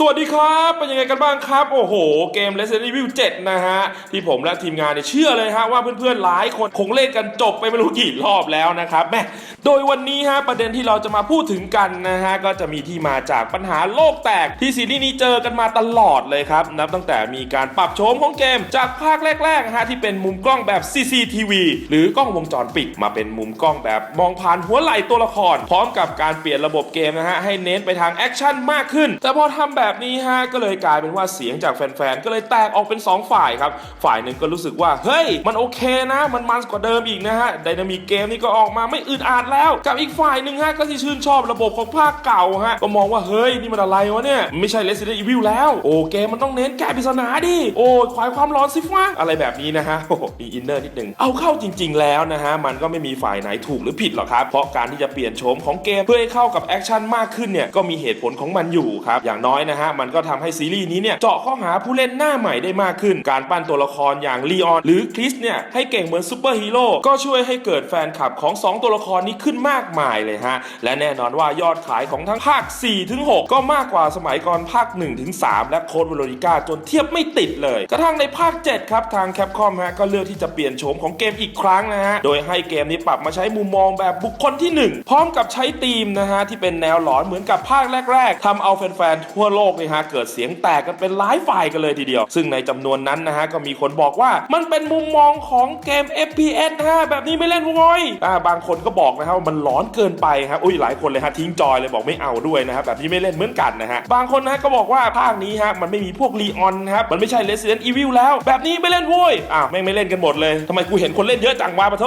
สวัสดีครับ เป็นยังไงกันบ้างครับ โอ้โห เกม Resident Evil 7 นะฮะ ที่ผมและทีมงานเนี่ยเชื่อเลยฮะว่าเพื่อนๆ หลายคนคงเล่นกันจบไปไม่รู้กี่รอบแล้วนะครับแม่โดยวันนี้ฮะ ประเด็นที่เราจะมาพูดถึงกันนะฮะ ก็จะมีที่มาจากปัญหาโลกแตก ที่ซีรีส์นี้เจอกันมาตลอดเลยครับ นับตั้งแต่มีการปรับโฉมของเกม จากภาคแรกๆฮะที่เป็นมุมกล้องแบบ CCTV หรือกล้องวงจรปิดมาเป็นมุมกล้องแบบมองผ่านหัวไหล่ตัวละคร พร้อมกับการเปลี่ยนระบบเกมนะฮะให้เน้นไปทางแอคชั่นมากขึ้น แต่พอทำแบบแบบนี้ฮะก็เลยกลายเป็นว่าเสียงจากแฟนๆก็เลยแตกออกเป็น 2 ฝ่ายครับ ฝ่ายหนึ่งก็รู้สึกว่า เฮ้ย มันโอเคนะ มันมันกว่าเดิมอีกนะฮะไดนามิกเกมนี่ก็ออกมาไม่อึดอัดแล้ว กับอีกฝ่ายหนึ่งฮะก็ที่ชื่นชอบระบบของภาคเก่าฮะก็มองว่าเฮ้ยนี่มันอะไรวะเนี่ยไม่ใช่ Resident Evil แล้วโอ้เกมมันต้องเน้นแก้ปริศนาดิโอ้ควายความร้อนสิฟ้าอะไรแบบนี้นะฮะมีอินเนอร์นิดนึงเอาเข้าจริง ๆ แล้วนะฮะมันก็ไม่มีฝ่ายไหนถูกหรือผิดหรอกครับเพราะการที่จะเปลี่ยนโฉมของเกมเพื่อให้เข้ากับแอคชั่นมากขึ้นเนี่ยก็มีเหตุผลของมันอยู่ครับอย่างน้อยนะฮะมันก็ทำให้ซีรีส์นี้เนี่ยเจาะข้อหาผู้เล่นหน้าใหม่ได้มากขึ้น การปั้นตัวละครอย่างลีออนหรือคริสเนี่ยให้เก่งเหมือนซูเปอร์ฮีโร่ก็ช่วยให้เกิดแฟนคลับของ 2 ตัวละครนี้ขึ้นมากมายเลยฮะ และแน่นอนว่ายอดขายของทั้งภาค 4 ถึง 6 ก็มากกว่าสมัยก่อนภาค 1 ถึง 3 และโค้ดวโรนิก้าจนเทียบไม่ติดเลย กระทั่งในภาค 7 ครับ ทางแคปคอมฮะก็เลือกที่จะเปลี่ยนโฉมของเกมอีกครั้งนะฮะ โดยให้เกมนี้ปรับมาใช้มุมมองแบบบุคคลที่ 1 พร้อมกับใช้ธีมนะฮะที่เป็นแนวหลอนเหมือนกับภาคแรก ๆทำเอาแฟนๆทั่วโลกเนี่ยฮะเกิดเสียงแตกกันเป็นหลายฝ่ายกันเลยทีเดียว ซึ่งในจำนวนนั้นนะฮะก็มีคนบอกว่ามันเป็นมุมมองของเกม FPS นะฮะแบบนี้ไม่เล่นวอยอ่าบางคนก็บอกนะฮะว่ามันหลอนเกินไปครับอุ้ยหลายคนเลยฮะทิ้งจอยเลยบอกไม่เอาด้วยนะครับแบบนี้ไม่เล่นเหมือนกันนะฮะบางคนนะฮะก็บอกว่าภาคนี้ฮะมันไม่มีพวกลีออนนะครับมันไม่ใช่ Resident Evil แล้ว แบบนี้ไม่เล่นโว้ยอ้าวแม่งไม่เล่นกันหมดเลยทำไมกูเห็นคนเล่นเยอะจังวะปะโท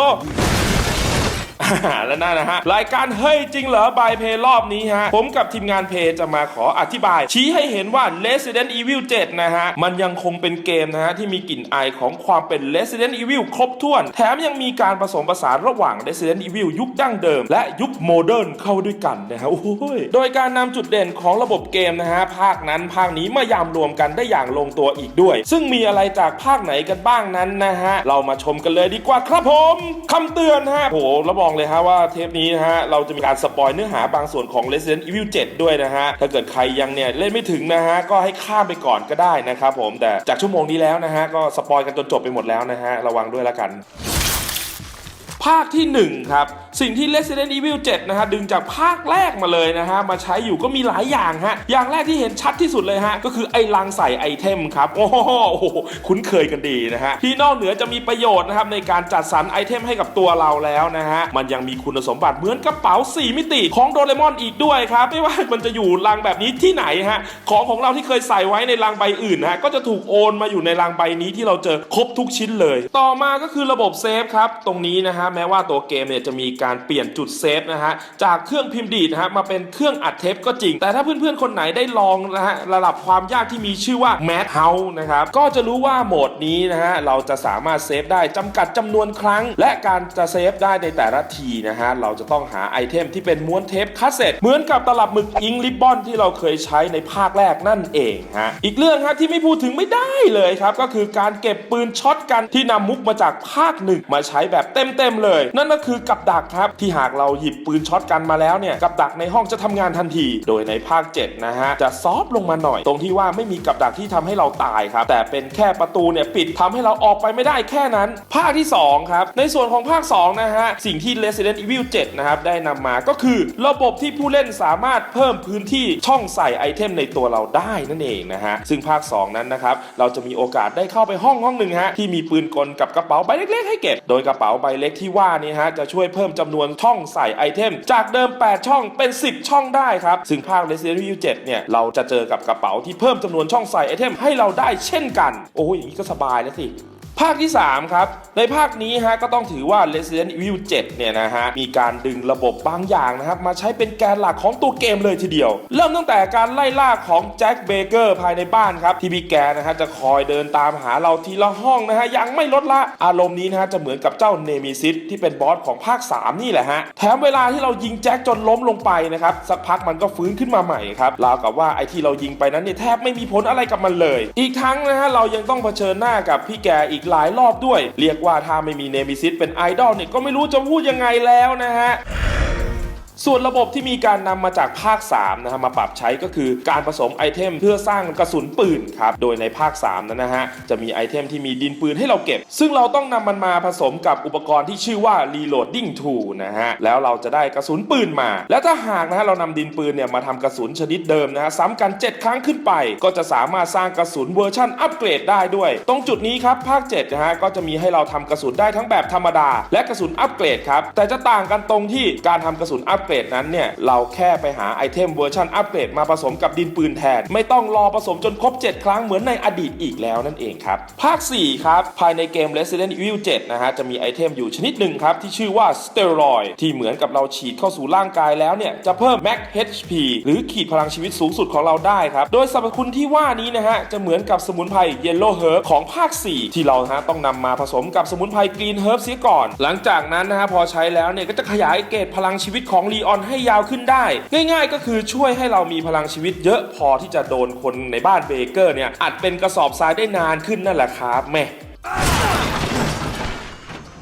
และนั่นนะฮะรายการเฮ้ยจริงเหรอบายเพย์รอบนี้ฮะผมกับทีมงานเพย์จะมาขออธิบาย ชี้ให้เห็นว่า Resident Evil 7 นะฮะ มันยังคงเป็นเกมนะฮะ ที่มีกลิ่นอายของความเป็น Resident Evil ครบถ้วน แถมยังมีการผสมผสานระหว่าง Resident Evil ยุคดั้งเดิม และยุคโมเดิร์นเข้าด้วยกันนะฮะโอ้โหยโดยการนำจุดเด่นของระบบเกมนะฮะ ภาคนั้นภาคนี้มายามรวมกันได้อย่างลงตัวอีกด้วย ซึ่งมีอะไรจากภาคไหนกันบ้างนั้นนะฮะเรามาชมกันเลยดีกว่าครับผมคำเตือนฮะโหรับรองเลยฮะว่าเทปนี้นะฮะเราจะมีการสปอยเนื้อหาบางส่วนของ Resident Evil 7 ด้วยนะฮะ ถ้าเกิดใครยังเนี่ยเล่นไม่ถึงนะฮะ ก็ให้ข้ามไปก่อนก็ได้นะครับผมแต่จากชั่วโมงนี้แล้วนะฮะก็สปอยกันจนจบไปหมดแล้วนะฮะระวังด้วยละกัน ภาคที่ 1 ครับ สิ่งที่ Resident Evil 7 นะฮะดึงจากภาคแรกมาเลยนะฮะ มาใช้อยู่ก็มีหลายอย่างฮะ อย่างแรกที่เห็นชัดที่สุดเลยฮะ ก็คือไอ้ลังใส่ไอเทมครับ โอ้โหคุ้นเคยกันดีนะฮะ ที่นอกเหนือจะมีประโยชน์นะครับ ในการจัดสรรไอเทมให้กับตัวเราแล้วนะฮะ มันยังมีคุณสมบัติเหมือนกระเป๋า 4 มิติของโดเรมอนอีกด้วยครับ ไม่ว่ามันจะอยู่ลังแบบนี้ที่ไหนฮะของของเราที่เคยใส่ไว้ในลังใบอื่นนะฮะก็จะถูกโอนมาอยู่ในลังใบนี้ที่เราเจอครบทุกชิ้นเลย ต่อมาก็คือระบบเซฟครับตรงนี้นะฮะแม้ว่าตัวเกมเนี่ยจะมีการเปลี่ยนจุดเซฟนะฮะจากเครื่องพิมพ์ดีดนะฮะมาเป็นเครื่องอัดเทปก็จริง แต่ถ้าเพื่อนๆคนไหนได้ลองนะฮะระดับความยากที่มีชื่อว่า Mad House นะครับก็จะรู้ว่าโหมดนี้นะฮะเราจะสามารถเซฟได้จำกัดจำนวนครั้ง และการจะเซฟได้ในแต่ละทีนะฮะเราจะต้องหาไอเทมที่เป็นม้วนเทปคัสเซ็ตเหมือนกับตลับหมึกอิงลิบบอนที่เราเคยใช้ในภาคแรกนั่นเองฮะอีกเรื่องฮะที่ไม่พูดถึงไม่ได้เลยครับก็คือการเก็บปืนช็อตกันที่นำมุกมาจากภาคหนึ่งมาใช้แบบเต็มๆเลย นั่นก็คือกับดักครับ ที่หากเราหยิบปืนช็อตกันมาแล้วเนี่ยกับดักในห้องจะทำงานทันที โดยในภาค 7 นะฮะ จะซอฟลงมาหน่อย ตรงที่ว่าไม่มีกับดักที่ทำให้เราตายครับ แต่เป็นแค่ประตูเนี่ยปิดทำให้เราออกไปไม่ได้แค่นั้น ภาคที่ 2 ครับ ในส่วนของภาค 2 นะฮะ สิ่งที่ Resident Evil 7 นะครับ ได้นำมาก็คือระบบที่ผู้เล่นสามารถเพิ่มพื้นที่ช่องใส่ไอเทมในตัวเราได้นั่นเองนะฮะซึ่งภาค 2 นั้นนะครับเราจะมีโอกาสได้เข้าไปห้องห้องหนึ่งฮะที่มีปืนกลกับกระเป๋าใบเล็กๆให้เก็บ โดยกระเป๋าใบเล็กที่ว่านี้ฮะจะช่วยเพิ่มจำนวนช่องใส่ไอเทม จากเดิม 8 ช่องเป็น 10 ช่องได้ครับ ซึ่งภาค Resident Evil 7เนี่ยเราจะเจอกับกระเป๋าที่เพิ่มจำนวนช่องใส่ไอเทมให้เราได้เช่นกัน โอ้ยอย่างนี้ก็สบายแล้วสิ ภาคที่ 3 ครับ ในภาคนี้ฮะก็ต้องถือว่า Resident Evil 7 เนี่ยนะฮะ มีการดึงระบบบางอย่างนะครับ มาใช้เป็นแกนหลักของตัวเกมเลยทีเดียว เริ่มตั้งแต่การไล่ล่าของแจ็คเบเกอร์ภายในบ้านครับ ที่พี่แกนะฮะ จะคอยเดินตามหาเราทีละห้องนะฮะ ยังไม่ลดละอารมณ์นี้นะฮะ จะเหมือนกับเจ้าเนมิซิสที่เป็นบอสของภาค 3 นี่แหละฮะ แถมเวลาที่เรายิงแจ็คจนล้มลงไปนะครับสักพักมันก็ฟื้นขึ้นมาใหม่ครับราวกับว่าไอ้ที่เรายิงไปนั้นเนี่ยแทบไม่มีผลอะไรกับมันเลย อีกทั้งนะฮะเรายังต้องเผชิญหน้ากับพี่แกอีกหลายรอบด้วย เรียกว่าถ้าไม่มีเนมิซิสเป็นไอดอลเนี่ยก็ไม่รู้จะพูดยังไงแล้วนะฮะ ส่วนระบบที่มีการนำมาจากภาค3นะฮะมาปรับใช้ก็คือการผสมไอเทมเพื่อสร้างกระสุนปืนครับโดยในภาค3นั้นนะฮะจะมีไอเทมที่มีดินปืนให้เราเก็บ ซึ่งเราต้องนำมันมาผสมกับอุปกรณ์ที่ชื่อว่า reloading tool นะฮะแล้วเราจะได้กระสุนปืนมา แล้วถ้าหากนะฮะเรานำดินปืนเนี่ยมาทำกระสุนชนิดเดิมนะฮะซ้ำกัน 7 ครั้งขึ้นไป ก็จะสามารถสร้างกระสุนเวอร์ชันอัปเกรดได้ด้วย ตรงจุดนี้ครับภาค7นะฮะก็จะมีให้เราทำกระสุนได้ทั้งแบบธรรมดา และกระสุนอัปเกรดครับแต่จะต่างกันตรงที่การทำกระสุนอัปเกรดนั้นเนี่ยเราแค่ไปหาไอเทมเวอร์ชันอัปเกรดมาผสมกับดินปืนแทน ไม่ต้องรอผสมจนครบ 7 ครั้งเหมือนในอดีตอีกแล้วนั่นเองครับ ภาค 4 ครับ ภายในเกม Resident Evil 7 นะฮะ จะมีไอเทมอยู่ชนิดหนึ่งครับ ที่ชื่อว่า Steroid ที่เหมือนกับเราฉีดเข้าสู่ร่างกายแล้วเนี่ย จะเพิ่ม Max HP หรือขีดพลังชีวิตสูงสุดของเราได้ครับ โดยสรรพคุณที่ว่านี้นะฮะ จะเหมือนกับสมุนไพร Yellow Herb ของภาค 4 ที่เราฮะต้องนำมาผสมกับสมุนไพร Green Herb เสียก่อน หลังจากนั้นนะฮะพอใช้แล้วเนี่ยก็จะขยายเกรดพลังชีวิตของลีออนให้ยาวขึ้นได้ ง่าย ๆ ก็คือช่วยให้เรามีพลังชีวิตเยอะพอที่จะโดนคนในบ้านเบเกอร์เนี่ยอัดเป็นกระสอบทรายได้นานขึ้นนั่นแหละครับแม่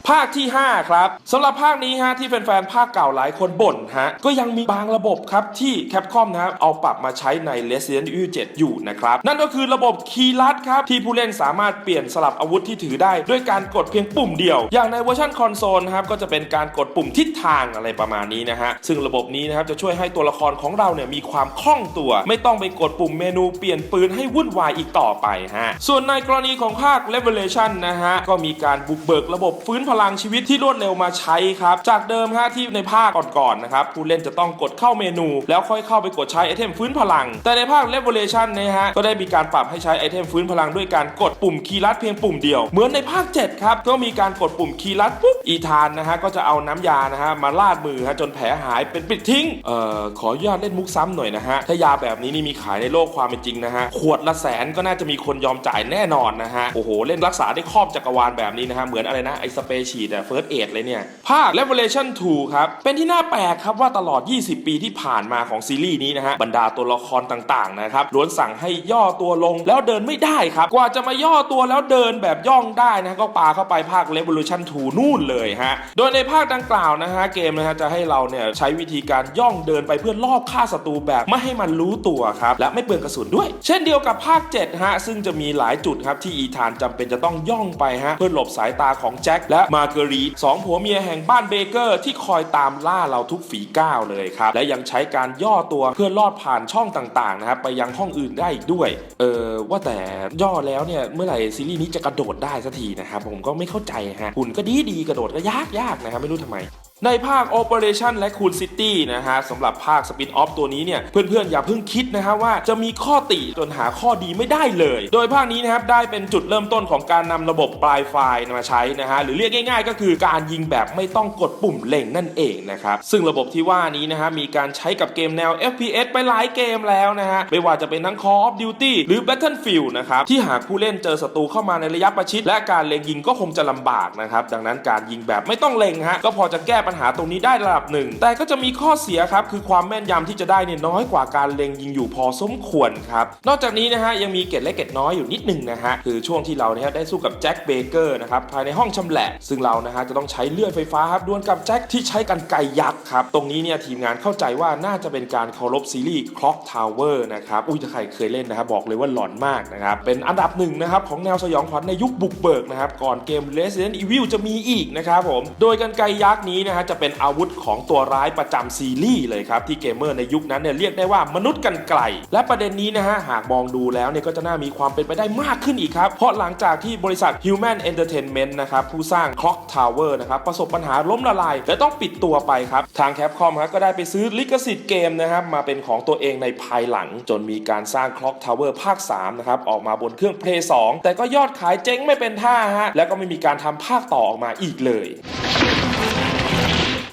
ภาคที่ 5 ครับสำหรับภาคนี้ฮะที่แฟนๆภาคเก่าหลายคนบ่นฮะก็ยังมีบางระบบครับที่แคปคอมนะครับเอาปรับมาใช้ใน Resident Evil 7 อยู่นะครับ นั่นก็คือระบบคีย์ลัดครับ ที่ผู้เล่นสามารถเปลี่ยนสลับอาวุธที่ถือได้ ด้วยการกดเพียงปุ่มเดียว อย่างในเวอร์ชันคอนโซลนะครับก็จะเป็นการกดปุ่มทิศทางอะไรประมาณนี้นะฮะซึ่งระบบนี้นะครับจะช่วยให้ตัวละครของเราเนี่ยมีความคล่องตัว ไม่ต้องไปกดปุ่มเมนูเปลี่ยนปืนให้วุ่นวายอีกต่อไปฮะส่วนในกรณีของภาค Revelation นะฮะก็มีการบุกเบิกระบบฟื้นพลังชีวิตที่รวดเร็วมาใช้ครับ จากเดิมฮะที่ในภาคก่อนๆนะครับผู้เล่นจะต้องกดเข้าเมนู แล้วค่อยเข้าไปกดใช้ไอเทมฟื้นพลัง แต่ในภาค Revelation นะฮะก็ได้มีการปรับให้ใช้ไอเทมฟื้นพลังด้วยการกดปุ่มคีย์ลัดเพียงปุ่มเดียว เหมือนในภาค 7 ครับ ก็มีการกดปุ่มคีย์ลัดปุ๊บอีธานนะฮะก็จะเอาน้ำยานะฮะมาลาดมือฮะจนแผลหายเป็นปิดทิ้งเอ่อขออนุญาตเล่นมุกซ้ำหน่อยนะฮะถ้ายาแบบนี้นี่มีขายในโลกความเป็นจริงนะฮะขวดละแสนก็น่าจะมีคนยอมจ่ายแน่นอนนะฮะโอ้โหเล่นรักษาได้ครอบจักรวาลแบบนี้นะฮะเหมือนอะไรนะไอสเปรย์ฉีดอะเฟิร์สเอดเลยเนี่ย ภาค Revelation 2 ครับ เป็นที่น่าแปลกครับว่าตลอด 20 ปีที่ผ่านมาของซีรีส์นี้นะฮะ บรรดาตัวละครต่างๆนะครับล้วนสั่งให้ย่อตัวลงแล้วเดินไม่ได้ครับ กว่าจะมาย่อตัวแล้วเดินแบบย่องได้นะก็ปาเข้าไปภาค Revolution 2 นู่นเลยฮะ โดยในภาคดังกล่าวนะฮะเกมนะฮะจะให้เราเนี่ยใช้วิธีการย่องเดินไปเพื่อลอบฆ่าศัตรูแบบไม่ให้มันรู้ตัวครับและไม่เปลืองกระสุนด้วย เช่นเดียวกับภาค7ฮะซึ่งจะมีหลายจุดครับที่อีธานจำเป็นจะต้องย่องไปฮะเพื่อหลบสายตาของแจ็คและมาร์เกอรีสองผัวเมียแห่งบ้านเบเกอร์ ที่คอยตามล่าเราทุกฝีก้าวเลยครับ และยังใช้การย่อตัวเพื่อลอดผ่านช่องต่างๆนะครับไปยังห้องอื่นได้อีกด้วย เออว่าแต่ย่อแล้วเนี่ยเมื่อไหร่ซีรีส์นี้จะกระโดดได้สักทีนะครับผมก็ไม่เข้าใจฮะหุ่นก็ดีดีกระโดดก็ยากยากนะครับไม่รู้ทำไม ในภาค Operation และ Cool City นะฮะสำหรับภาค Spin Off ตัวนี้เนี่ย เพื่อนๆ อย่าเพิ่งคิดนะฮะว่าจะมีข้อติจนหาข้อดีไม่ได้เลย โดยภาคนี้นะครับ ได้เป็นจุดเริ่มต้นของการนำระบบปลายไฟล์มาใช้นะฮะ หรือเรียกง่ายๆ ก็คือการยิงแบบไม่ต้องกดปุ่มเล็งนั่นเองนะครับ ซึ่งระบบที่ว่านี้นะฮะ มีการใช้กับเกมแนว FPS ไปหลายเกมแล้วนะฮะไม่ว่าจะเป็นทั้ง Call of Duty หรือ Battlefield นะครับที่หากผู้เล่นเจอศัตรูเข้ามาในระยะประชิด และการเล็งยิงก็คงจะลำบากนะครับดังนั้นการยิงแบบไม่ต้องเล็งฮะก็พอจะแก้ปัญหาตรงนี้ได้ระดับหนึ่ง แต่ก็จะมีข้อเสียครับ คือความแม่นยำที่จะได้เนี่ยน้อยกว่าการเล็งยิงอยู่พอสมควรครับ นอกจากนี้นะฮะยังมีเกร็ดเล็กเกร็ดน้อยอยู่นิดหนึ่งนะฮะ คือช่วงที่เราเนี่ยได้สู้กับแจ็คเบเกอร์นะครับภายในห้องชำแหละ ซึ่งเรานะฮะจะต้องใช้เลื่อยไฟฟ้าครับดวลกับแจ็คที่ใช้กันไกยักษ์ครับ ตรงนี้เนี่ยทีมงานเข้าใจว่าน่าจะเป็นการเคารพซีรีส์ Clock Tower นะครับ อุ้ยถ้าใครเคยเล่นนะครับบอกเลยว่าหลอนมากนะครับ เป็นอันดับหนึ่งนะครับของแนวสยองขวัญในยุคบุกเบิกนะครับก่อนเกม Resident Evil จะมีอีกนะครับผม โดยกันไกยักษ์นี้นะฮะจะเป็นอาวุธของตัวร้ายประจำซีรีส์เลยครับที่เกมเมอร์ในยุคนั้นเนี่ยเรียกได้ว่ามนุษย์กันไกล และประเด็นนี้นะฮะหากมองดูแล้วเนี่ยก็จะน่ามีความเป็นไปได้มากขึ้นอีกครับ เพราะหลังจากที่บริษัท Human Entertainment นะครับผู้สร้าง Clock Tower นะครับประสบปัญหาล้มละลาย และต้องปิดตัวไปครับ ทาง Capcom ครับก็ได้ไปซื้อลิขสิทธิ์เกมนะครับมาเป็นของตัวเองในภายหลัง จนมีการสร้าง Clock Tower ภาค 3 นะครับ ออกมาบนเครื่อง Play 2 แต่ก็ยอดขายเจ๊งไม่เป็นท่าฮะและก็ไม่มีการทำภาคต่อออกมาอีกเลย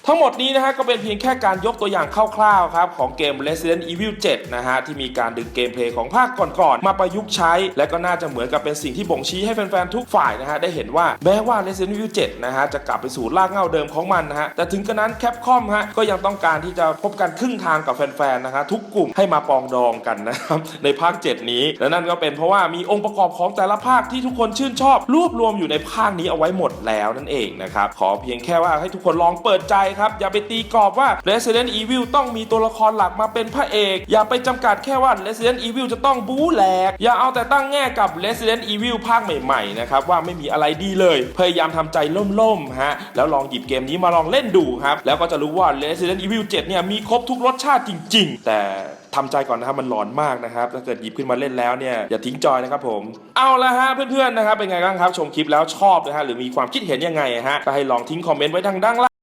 ทั้งหมดนี้นะฮะก็เป็นเพียงแค่การยกตัวอย่างคร่าวๆครับของเกม Resident Evil 7 นะฮะที่มีการดึงเกมเพลย์ของภาคก่อนๆ มาประยุกต์ใช้ และก็น่าจะเหมือนกับเป็นสิ่งที่บ่งชี้ให้แฟนๆ ทุกฝ่ายนะฮะได้เห็นว่าแม้ว่า Resident Evil 7 นะฮะจะกลับไปสู่รากเหง้าเดิมของมันนะฮะแต่ถึงกระนั้น Capcom ฮะก็ยังต้องการที่จะพบกันครึ่งทางกับแฟนๆ นะฮะทุกกลุ่มให้มาปองดองกันนะครับในภาค 7 นี้ และนั่นก็เป็นเพราะว่ามีองค์ประกอบของแต่ละภาคที่ทุกคนชื่นชอบ รวบรวมอยู่ในภาคนี้เอาไว้หมดแล้วนั่นเองนะครับขอเพียงแค่ว่าให้ทุกคนลองเปิดใจครับ อย่าไปตีกรอบว่า Resident Evil ต้องมีตัวละครหลักมาเป็นพระเอก อย่าไปจำกัดแค่ว่า Resident Evil จะต้องบู๊แหลก อย่าเอาแต่ตั้งแง่กับ Resident Evil ภาคใหม่ๆนะครับว่าไม่มีอะไรดีเลย พยายามทำใจล่มๆฮะแล้วลองหยิบเกมนี้มาลองเล่นดูครับแล้วก็จะรู้ว่า Resident Evil 7 เนี่ยมีครบทุกรสชาติจริง ๆ แต่ทำใจก่อนนะครับมันหลอนมากนะครับถ้าเกิดหยิบขึ้นมาเล่นแล้วเนี่ยอย่าทิ้งจอยนะครับผมเอาละฮะเพื่อนๆนะครับเป็นไงบ้างครับชมคลิปแล้วชอบนะฮะหรือมีความคิดเห็นยังไงฮะก็ให้ลองทิ้งคอมเมนต์ไว้ทางด้านล่าง